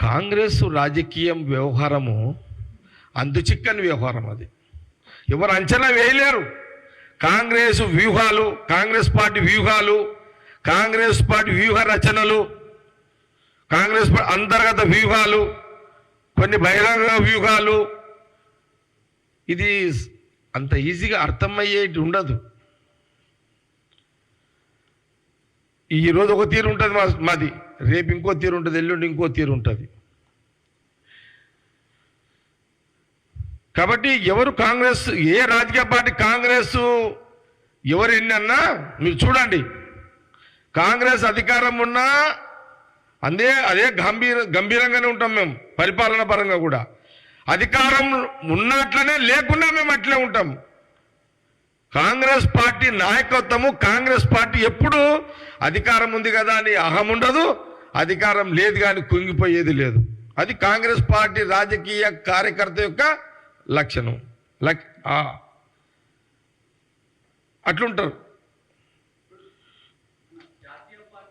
కాంగ్రెస్ రాజకీయం వ్యవహారము అందుచిక్కని వ్యవహారం అది. ఎవరు అంచనా వేయలేరు. కాంగ్రెస్ వ్యూహాలు కాంగ్రెస్ పార్టీ వ్యూహాలు కాంగ్రెస్ పార్టీ వ్యూహ రచనలు కాంగ్రెస్ పార్టీ అంతర్గత వ్యూహాలు కొన్ని బహిరంగ వ్యూహాలు. ఇది అంత ఈజీగా అర్థమయ్యేటి ఉండదు. ఈ రోజు ఒక తీరు ఉంటుంది మా మాది. రేపు ఇంకో తీరు ఉంటుంది ఎల్లుండి ఇంకో తీరు ఉంటుంది. కాబట్టి ఎవరు కాంగ్రెస్ ఏ రాజకీయ పార్టీ కాంగ్రెస్ ఎవరు ఎన్ని అన్నా మీరు చూడండి. కాంగ్రెస్ అధికారం ఉన్నా అందే అదే గంభీర గంభీరంగానే ఉంటాం మేము పరిపాలన పరంగా కూడా. అధికారం ఉన్నట్లనే లేకుండా మేము అట్లే ఉంటాం. కాంగ్రెస్ పార్టీ నాయకత్వము కాంగ్రెస్ పార్టీ ఎప్పుడు అధికారం ఉంది కదా అని అహం ఉండదు. అధికారం లేదు కానీ కుంగిపోయేది లేదు. అది కాంగ్రెస్ పార్టీ రాజకీయ కార్యకర్త యొక్క లక్షణం. లక్ అట్లుంటారు.